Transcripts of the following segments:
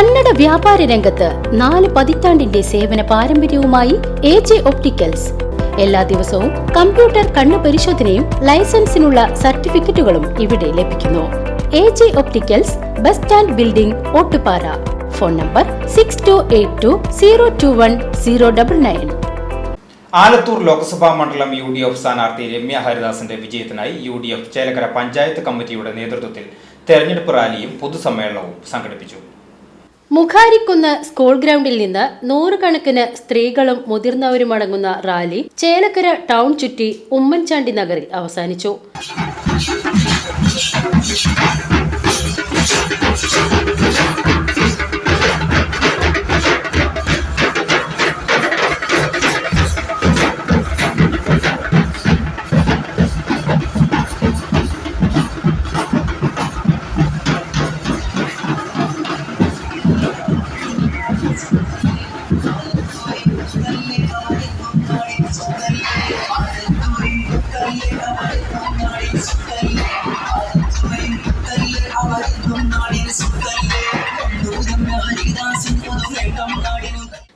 കന്നഡ വ്യാപാര രംഗത്ത് നാല് പതിറ്റാണ്ടിന്റെ സേവന പാരമ്പര്യവുമായി എ ജെ ഒപ്റ്റിക്കൽസ്. എല്ലാ ദിവസവും കമ്പ്യൂട്ടർ കണ്ണു പരിശോധനയും ലൈസൻസിനുള്ള സർട്ടിഫിക്കറ്റുകളും ഇവിടെ ലഭിക്കുന്നു. A J opticals bus stand building Ottupara. Phone number six two eight two zero two one zero double nine Alathur Lok Sabha മണ്ഡലം യു ഡി എഫ് സ്ഥാനാർത്ഥി രമ്യ ഹരിദാസിന്റെ വിജയത്തിനായി U D F Chelakkara panchayat കമ്മിറ്റിയുടെ നേതൃത്വത്തിൽ തെരഞ്ഞെടുപ്പ് റാലിയും പൊതുസമ്മേളനവും സംഘടിപ്പിച്ചു. മുഖാരിക്കുന്ന് സ്കൂൾ ഗ്രൗണ്ടിൽ നിന്ന് നൂറുകണക്കിന് സ്ത്രീകളും മുതിർന്നവരുമടങ്ങുന്ന റാലി ചേലക്കര ടൗൺ ചുറ്റി ഉമ്മൻചാണ്ടി നഗറിൽ അവസാനിച്ചു.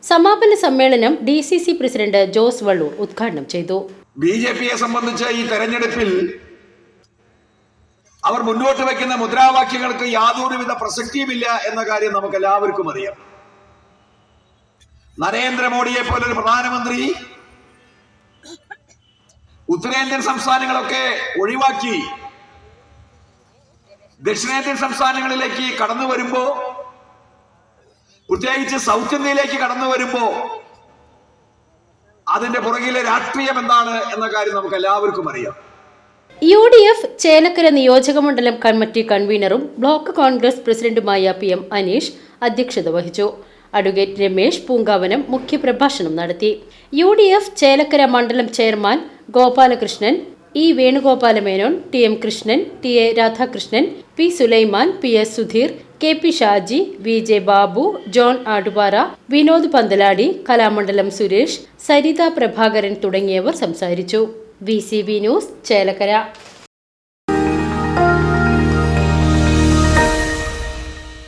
സമാപന സമ്മേളനം D C C president Jose Valloor ഉദ്ഘാടനം ചെയ്തു. ബി ജെ പിയെ സംബന്ധിച്ച് ഈ തെരഞ്ഞെടുപ്പിൽ അവർ മുന്നോട്ട് വയ്ക്കുന്ന മുദ്രാവാക്യങ്ങൾക്ക് യാതൊരുവിധ പ്രസക്തിയുമില്ല എന്ന കാര്യം നമുക്ക് എല്ലാവർക്കും അറിയാം. നരേന്ദ്രമോദിയെ പോലൊരു പ്രധാനമന്ത്രി ഉത്തരേന്ത്യൻ സംസ്ഥാനങ്ങളൊക്കെ ഒഴിവാക്കി ദക്ഷിണേന്ത്യൻ സംസ്ഥാനങ്ങളിലേക്ക് കടന്നു വരുമ്പോ പ്രത്യേകിച്ച് സൗത്ത് ഇന്ത്യയിലേക്ക് കടന്നു വരുമ്പോ അതിന്റെ പുറകിലെ രാഷ്ട്രീയം എന്താണ് എന്ന കാര്യം നമുക്ക് എല്ലാവർക്കും അറിയാം. യു ഡി എഫ് ചേലക്കര നിയോജകമണ്ഡലം കമ്മിറ്റി കൺവീനറും ബ്ലോക്ക് കോൺഗ്രസ് പ്രസിഡന്റുമായ പി എം അനീഷ് അധ്യക്ഷത വഹിച്ചു. അഡ്വക്കേറ്റ് രമേശ് പൂങ്കാവനം മുഖ്യപ്രഭാഷണം നടത്തി. യു ഡി എഫ് ചേലക്കര മണ്ഡലം chairman Gopalakrishnan E Venugopala Menon T M Krishnan T A Radhakrishnan P Sulaiman P S Sudheer K P Shaji V J Babu John Aadupara Vinod Panthaladi Kalamandalam Suresh Saritha Prabhakaran തുടങ്ങിയവർ സംസാരിച്ചു. V C B news Chelakkara.